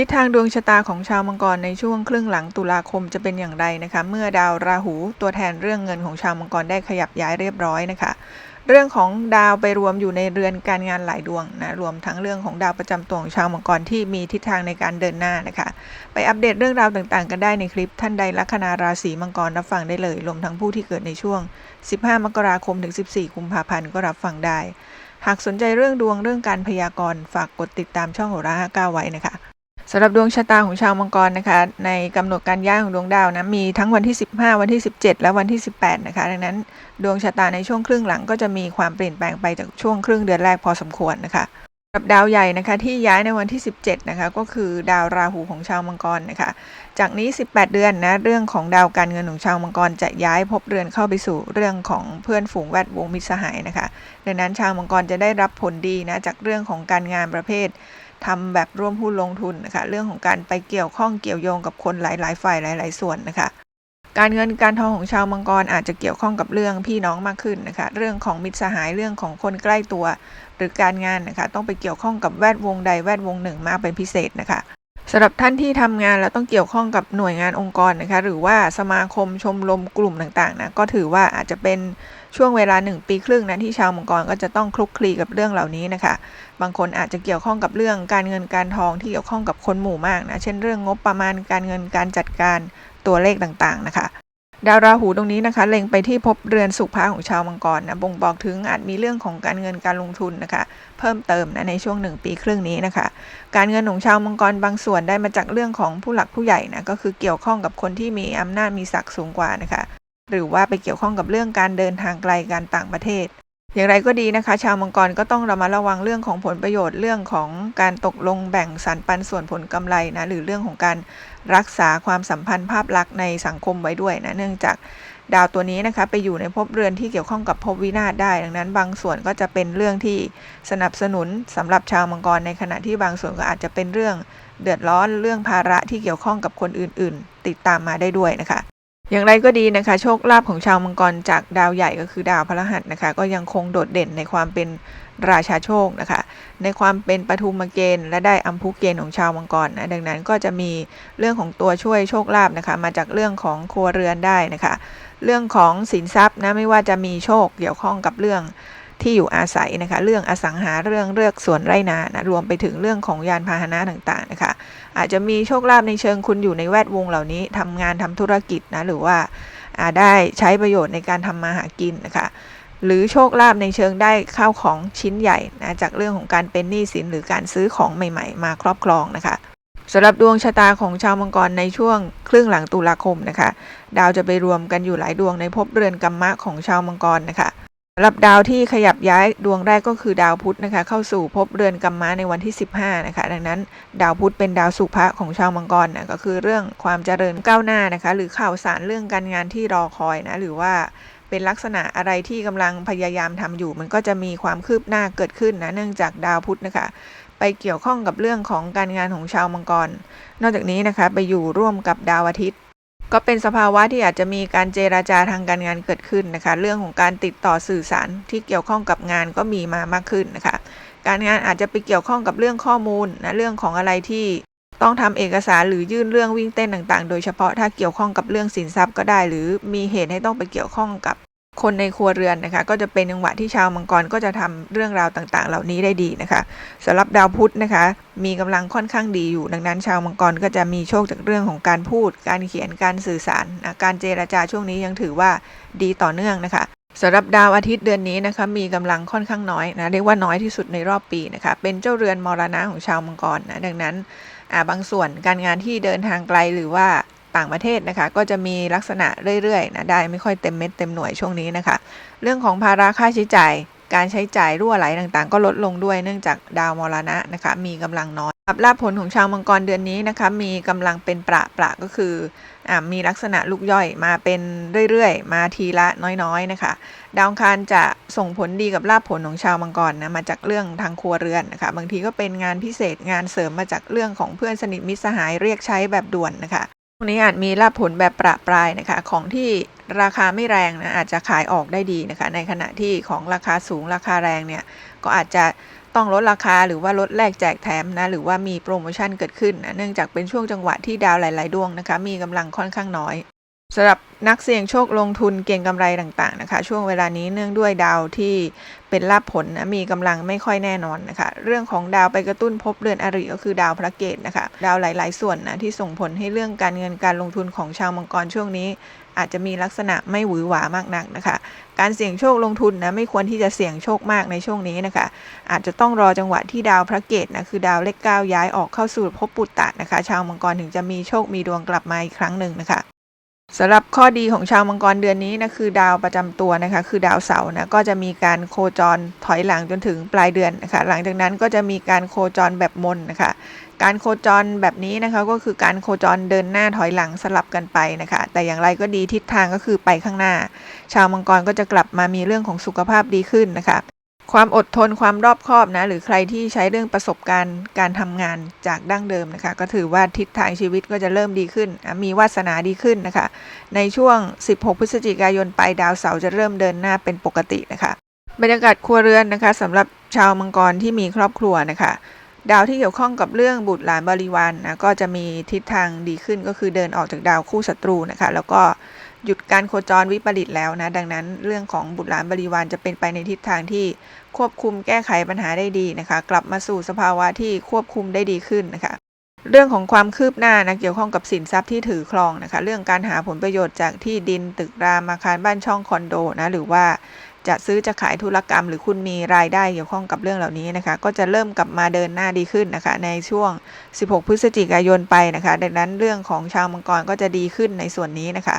ทิศทางดวงชะตาของชาวมังกรในช่วงครึ่งหลังตุลาคมจะเป็นอย่างไรนะคะ เมื่อดาวราหูตัวแทนเรื่องเงินของชาวมังกรได้ขยับย้ายเรียบร้อยนะคะ เรื่องของดาวไปรวมอยู่ในเรือนการงานหลายดวงนะรวมทั้งเรื่องของดาวประจำตัวของชาวมังกรที่มีทิศทางในการเดินหน้านะคะ ไปอัปเดตเรื่องราวต่างๆ กันได้ในคลิปท่านใดลัคนาราศีมังกรรับฟังได้เลยรวมทั้งผู้ที่เกิดในช่วง 15 มกราคมถึง 14 กุมภาพันธ์ก็รับฟังได้ หากสนใจเรื่องดวงเรื่องการพยากรณ์ฝากกดติดตามช่องโหรา59ไว้นะคะ สำหรับดวงชะตาของชาวมังกรนะคะ ในกำหนดการย้ายของดวงดาวนะมีทั้งวันที่ 15 วันที่ 17 และวันที่ 18 นะคะ ดังนั้นดวงชะตาในช่วงครึ่งหลังก็จะมีความเปลี่ยนแปลงไปจากช่วงครึ่งเดือนแรกพอสมควรนะคะสำหรับดาวใหญ่นะคะที่ย้ายในวันที่ 17 นะคะ ก็คือดาวราหูของชาวมังกรนะคะ จากนี้ 18 เดือนนะเรื่องของดาวการเงินของชาวมังกรจะย้ายภพเรือนเข้าไปสู่เรื่องของเพื่อนฝูงแวดวงมิตรสหายนะคะ ดังนั้นชาวมังกรจะได้รับผลดีนะจากเรื่องของการงานประเภท ทำแบบร่วมหุ้นลงทุนนะคะเรื่องของการไปเกี่ยวข้องเกี่ยวโยงกับคนหลาย ๆ ฝ่ายหลาย ๆ ส่วนนะคะการเงินการทองของชาวมังกรอาจจะเกี่ยวข้องกับเรื่องพี่น้องมากขึ้นนะคะเรื่องของมิตรสหายเรื่องของคนใกล้ตัว หรือการงานนะคะต้องไปเกี่ยวข้องกับแวดวงใดแวดวงหนึ่งมากเป็นพิเศษนะคะ สำหรับท่านที่ทำงานแล้วต้องเกี่ยวข้องกับหน่วยงานองค์กรนะคะหรือว่าสมาคมชมรมกลุ่มต่างๆนะก็ถือว่าอาจจะเป็นช่วงเวลา 1 ปีครึ่งนะที่ชาวมังกรก็จะต้องคลุกคลีกับเรื่องเหล่านี้นะคะ บางคนอาจจะเกี่ยวข้องกับเรื่องการเงินการทองที่เกี่ยวข้องกับคนหมู่มากนะเช่นเรื่องงบประมาณการเงินการจัดการตัวเลขต่างๆนะคะ ดาวราหูตรงนี้นะคะ เล็งไปที่ภพเรือนสุขภาของชาวมังกรนะบ่งบอกถึงอาจมีเรื่องของการเงินการลงทุนนะคะ เพิ่มเติมนะในช่วง1ปีครึ่งนี้นะคะ การเงินของชาวมังกรบางส่วนได้มาจากเรื่องของผู้หลักผู้ใหญ่นะก็คือเกี่ยวข้องกับคนที่มีอำนาจมีศักดิ์สูงกว่านะคะ หรือว่าไปเกี่ยวข้องกับเรื่องการเดินทางไกลการต่างประเทศ อย่างไรก็ดีนะคะ ชาวมังกรก็ต้องระมัดระวังเรื่องของผลประโยชน์เรื่องของการตกลงแบ่งสรรปันส่วนผลกำไรนะหรือเรื่องของการ รักษาความสัมพันธ์ภาพลักษณ์ในสังคมไว้ด้วยนะเนื่องจากดาวตัวนี้นะคะไปอยู่ในภพเรือนที่เกี่ยวข้องกับภพวินาศได้ ดังนั้น บางส่วนก็จะเป็นเรื่องที่สนับสนุนสำหรับชาวมังกรในขณะที่บางส่วนก็อาจจะเป็นเรื่องเดือดร้อนเรื่องภาระที่เกี่ยวข้องกับคนอื่น ๆ ติดตามมาได้ด้วยนะคะ อย่างไรก็ดีนะคะ โชคลาภของชาวมังกรจากดาวใหญ่ก็คือดาวพระหัสนะคะ ก็ยังคงโดดเด่นในความเป็นราชาโชคนะคะ ในความเป็นปฐุมเกณฑ์และได้อัมพุเกณฑ์ของชาวมังกรนะดังนั้นก็จะมีเรื่องของตัวช่วยโชคลาภนะคะ มาจากเรื่องของครัวเรือนได้นะคะ เรื่องของสินทรัพย์นะไม่ว่าจะมีโชคเกี่ยวข้องกับเรื่อง ที่อยู่อาศัยนะคะ เรื่องอสังหาเรื่องเลือกสวนไร่นานะรวมไปถึงเรื่องของยานพาหนะต่างๆนะคะ อาจจะมีโชคลาภในเชิงคุณอยู่ในแวดวงเหล่านี้ทำงานทำธุรกิจนะหรือว่าได้ใช้ประโยชน์ในการทำมาหากินนะคะหรือโชคลาภในเชิงได้ข้าวของชิ้นใหญ่นะจากเรื่องของการเป็นหนี้สินหรือการซื้อของใหม่ ๆ มาครอบครองนะคะสำหรับดวงชะตาของชาวมังกรในช่วงครึ่งหลังตุลาคมนะคะ ดาวจะไปรวมกันอยู่หลายดวงในภพเรือนกัมมะของชาวมังกรนะคะำหรับดาวที่ขยับย้ายดวงแรกก็คือดาวพุธนะคะ เข้าสู่ภพเรือนกัมมะในวันที่ 15 นะคะ ดังนั้น ดาวพุธเป็นดาวสุภะของชาวมังกรนะก็คือเรื่องความเจริญก้าวหน้านะคะ หรือข่าวสารเรื่องการงานที่รอคอยนะหรือว่าเป็นลักษณะอะไรที่กำลังพยายามทำอยู่ มันก็จะมีความคืบหน้าเกิดขึ้นนะเนื่องจากดาวพุธนะคะ ไปเกี่ยวข้องกับเรื่องของการงานของชาวมังกร นอกจากนี้นะคะ ไปอยู่ร่วมกับดาวอาทิตย์ ก็เป็นสภาวะที่อาจจะมีการเจราจาทางการงานเกิดขึ้นนะคะ เรื่องของการติดต่อสื่อสารที่เกี่ยวข้องกับงานก็มีมามากขึ้นนะคะ การงานอาจจะไปเกี่ยวข้องกับเรื่องข้อมูลนะเรื่องของอะไรที่ต้องทำเอกสารหรือยื่นเรื่องวิ่งเต้นต่างๆ โดยเฉพาะถ้าเกี่ยวข้องกับเรื่องสินทรัพย์ก็ได้ หรือมีเหตุให้ต้องไปเกี่ยวข้องกับ คนในครัวเรือนนะคะก็จะเป็นจังหวะที่ชาวมังกรก็จะทำเรื่องราวต่างๆ เหล่านี้ได้ดีนะคะสำหรับดาวพุธนะคะ มีกำลังค่อนข้างดีอยู่ ดังนั้นชาวมังกรก็จะมีโชคจากเรื่องของการพูด การเขียนการสื่อสารนะการเจราจาช่วงนี้ยังถือว่าดีต่อเนื่องนะคะสำหรับดาวอาทิตย์เดือนนี้นะคะมีกำลังค่อนข้างน้อยนะเรียกว่าน้อยที่สุดในรอบปีนะคะเป็นเจ้าเรือนมรณะของชาวมังกรนะดังนั้นบางส่วนการงานที่เดินทางไกลหรือว่า ต่างประเทศนะคะ ก็จะมีลักษณะเรื่อยๆนะได้ไม่ค่อยเต็มเม็ดเต็มหน่วยช่วงนี้นะคะ เรื่องของภาระค่าใช้จ่ายการใช้จ่ายรั่วไหลต่างๆ ก็ลดลงด้วยเนื่องจากดาวมรณะนะคะมีกำลังน้อยลาภผลของชาวมังกรเดือนนี้นะคะมีกำลังเป็นประประก็คืออมีลักษณะลูกย่อยมาเป็นเรื่อยๆ มาทีละน้อยๆนะคะ ดาวคารจะส่งผลดีกับลาภผลของชาวมังกรนะมาจากเรื่องทางครัวเรือนนะคะบางทีก็เป็นงานพิเศษงานเสริมมาจากเรื่องของเพื่อนสนิทมิตรสหายเรียกใช้แบบด่วนนะคะ วงนี้อาจมีลาบผลแบบประปรายนะคะของที่ราคาไม่แรงนะอาจจะขายออกได้ดีนะคะในขณะที่ของราคาสูงราคาแรงเนี่ยก็อาจจะต้องลดราคาหรือว่าลดแลกแจกแถมนะหรือว่ามีโปรโมชั่นเกิดขึ้นนะเนื่องจากเป็นช่วงจังหวะที่ดาวหลาย ๆ ดวงนะคะมีกำลังค่อนข้างน้อย สำหรับนักเสี่ยงโชคลงทุนเก็งกำไรต่างๆนะคะ ช่วงเวลานี้เนื่องด้วยดาวที่เป็นลาภผลนะมีกำลังไม่ค่อยแน่นอนนะคะ เรื่องของดาวไปกระตุ้นภพเรือนอริก็คือดาวพระเกตนะคะ ดาวหลาย ๆ ส่วนนะที่ส่งผลให้เรื่องการเงินการลงทุนของชาวมังกรช่วงนี้ อาจจะมีลักษณะไม่หวือหวามากนักนะคะ การเสี่ยงโชคลงทุนนะไม่ควรที่จะเสี่ยงโชคมากในช่วงนี้นะคะ อาจจะต้องรอจังหวะที่ดาวพระเกตนะคือดาวเลขเก้าย้ายออกเข้าสู่ภพปุตตะนะคะ ชาวมังกรถึงจะมีโชคมีดวงกลับมาอีกครั้งหนึ่งนะคะ สำหรับข้อดีของชาวมังกรเดือนนี้นะคือดาวประจำตัวนะคะคือดาวเสาร์นะก็จะมีการโคจรถอยหลังจนถึงปลายเดือนนะคะหลังจากนั้นก็จะมีการโคจรแบบมนนะคะการโคจรแบบนี้นะคะก็คือการโคจรเดินหน้าถอยหลังสลับกันไปนะคะแต่อย่างไรก็ดีทิศทางก็คือไปข้างหน้า ชาวมังกรก็จะกลับมามีเรื่องของสุขภาพดีขึ้นนะคะ ความอดทนความรอบคอบนะหรือใครที่ใช้เรื่องประสบการณ์การทำงานจากดั้งเดิมนะคะ ก็ถือว่าทิศทางชีวิตก็จะเริ่มดีขึ้น มีวาสนาดีขึ้นนะคะ ในช่วง 16 พฤศจิกายนไปดาวเสาร์จะเริ่มเดินหน้าเป็นปกตินะคะ บรรยากาศครัวเรือนนะคะสำหรับชาวมังกรที่มีครอบครัวนะคะดาวที่เกี่ยวข้องกับเรื่องบุตรหลานบริวารนนะก็จะมีทิศทางดีขึ้นก็คือเดินออกจากดาวคู่ศัตรูนะคะ แล้วก็ หยุดการโคจรวิปริตแล้วนะ ดังนั้นเรื่องของบุตรหลานบริวารจะเป็นไปในทิศทางที่ควบคุมแก้ไขปัญหาได้ดีนะคะ กลับมาสู่สภาวะที่ควบคุมได้ดีขึ้นนะคะเรื่องของความคืบหน้านะเกี่ยวข้องกับสินทรัพย์ที่ถือครองนะคะ เรื่องการหาผลประโยชน์จากที่ดินตึกรามอาคารบ้านช่องคอนโดนะหรือว่าจะซื้อจะขายธุรกรรม หรือคุณมีรายได้เกี่ยวข้องกับเรื่องเหล่านี้นะคะ ก็จะเริ่มกลับมาเดินหน้าดีขึ้นนะคะ ในช่วง 16 พฤศจิกายนไปนะคะ ดังนั้นเรื่องของชาวมังกรก็จะดีขึ้นในส่วนนี้นะคะ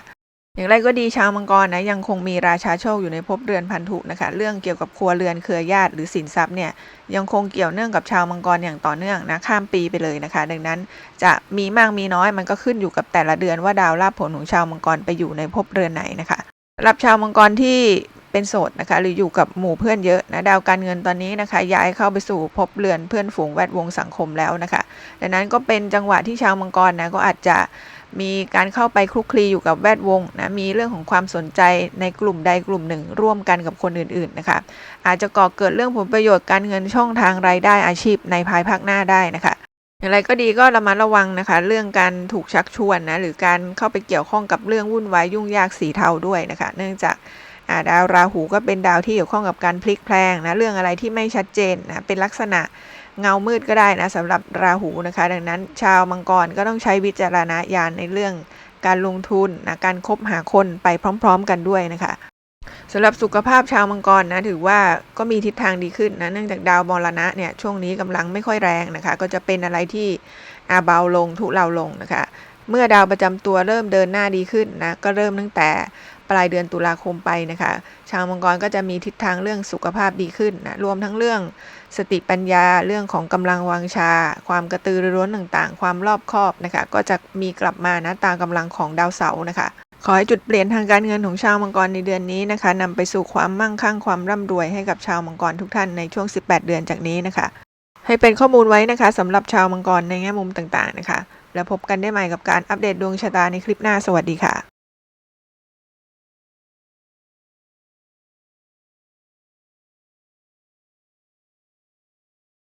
อย่างไรก็ดีชาวมังกรนะยังคงมีราชาโชคอยู่ในภพเรือนพันธุนะคะเรื่องเกี่ยวกับครัวเรือนเครือญาติหรือสินทรัพย์เนี่ยยังคงเกี่ยวเนื่องกับชาวมังกรอย่างต่อเนื่องนะข้ามปีไปเลยนะคะ ดังนั้นจะมีมากมีน้อยมันก็ขึ้นอยู่กับแต่ละเดือนว่าดาวลาภผลของชาวมังกรไปอยู่ในภพเรือนไหนนะคะสำหรับชาวมังกรที่เป็นโสดนะคะหรืออยู่กับหมู่เพื่อนเยอะนะดาวการเงินตอนนี้นะคะ ย้ายเข้าไปสู่ภพเรือนเพื่อนฝูงแวดวงสังคมแล้วนะคะ ดังนั้นก็เป็นจังหวะที่ชาวมังกรนะก็อาจจะ มีการเข้าไปคลุกคลีอยู่กับแวดวงนะมีเรื่องของความสนใจในกลุ่มใดกลุ่มหนึ่ง ร่วมกันกับคนอื่นๆนะคะ อาจจะก่อเกิดเรื่องผลประโยชน์การเงินช่องทางรายได้อาชีพในภายภาคหน้าได้นะคะอย่างไรก็ดีก็ระมัดระวังนะคะ เรื่องการถูกชักชวนนะหรือการเข้าไปเกี่ยวข้องกับเรื่องวุ่นวายยุ่งยากสีเทาด้วยนะคะ เนื่องจากาดาวราหูก็เป็นดาวที่เกี่ยวข้องกับการพลิกแพลงนะเรื่องอะไรที่ไม่ชัดเจนนะเป็นลักษณะ เงามืดก็ได้นะสำหรับราหูนะคะ ดังนั้นชาวมังกรก็ต้องใช้วิจารณญาณในเรื่องการลงทุนนะการคบหาคนไปพร้อม ๆ กันด้วยนะคะสำหรับสุขภาพชาวมังกรนะถือว่าก็มีทิศทางดีขึ้นนะเนื่องจากดาวมรณะเนี่ยช่วงนี้กำลังไม่ค่อยแรงนะคะ ก็จะเป็นอะไรที่อาเบาลงทุเลาลงนะคะ เมื่อดาวประจำตัวเริ่มเดินหน้าดีขึ้นนะก็เริ่มตั้งแต่ ปลายเดือนตุลาคมไปนะคะ ชาวมังกรก็จะมีทิศทางเรื่องสุขภาพดีขึ้นนะรวมทั้งเรื่องสติปัญญาเรื่องของกำลังวังชา ความกระตือรือร้นต่างๆ ความรอบคอบนะคะ ก็จะมีกลับมานะตามกำลังของดาวเสาร์นะคะขอให้จุดเปลี่ยนทางการเงินของชาวมังกรในเดือนนี้นะคะนำไปสู่ความมั่งคั่งความร่ำรวยให้กับชาวมังกรทุกท่านในช่วง 18 เดือนจากนี้นะคะ ให้เป็นข้อมูลไว้นะคะสำหรับชาวมังกรในแง่มุมต่างๆนะคะ แล้วพบกันได้ใหม่กับการอัปเดตดวงชะตาในคลิปหน้าสวัสดีค่ะ